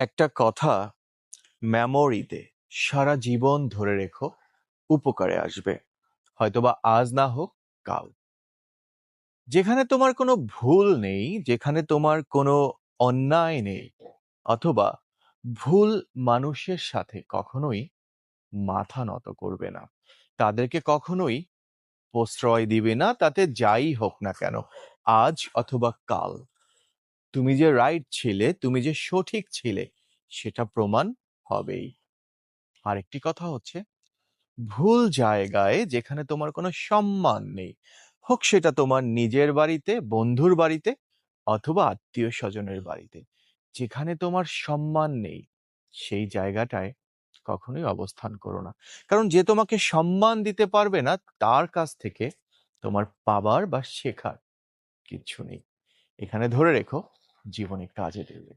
একটা কথা মেমোরিতে সারা জীবন ধরে রেখো, উপকারে আসবে। হয়তোবা আজ না হোক, কাল। যেখানে তোমার কোনো ভুল নেই, যেখানে তোমার কোনো অন্যায় নেই, অথবা ভুল মানুষের সাথে কখনোই মাথা নত করবে না। তাদেরকে কখনোই প্রশ্রয় দিবে না, তাতে যাই হোক না কেন, আজ অথবা কাল। তুমি যে রাইট ছিলে, তুমি যে সঠিক ছিলে, সেটা প্রমাণ হবেই। আরেকটি কথা হচ্ছে, ভুল জায়গায় যেখানে তোমার কোনো সম্মান নেই, হোক সেটা তোমার নিজের বাড়িতে, বন্ধুর বাড়িতে, অথবা আত্মীয় স্বজনের বাড়িতে, যেখানে তোমার সম্মান নেই, সেই জায়গাটায় কখনোই অবস্থান করো না। কারণ যে তোমাকে সম্মান দিতে পারবে না, তার কাছ থেকে তোমার পাবার বা শেখার কিচ্ছু নেই। এখানে ধরে রেখো জীবনে কাজে দেবে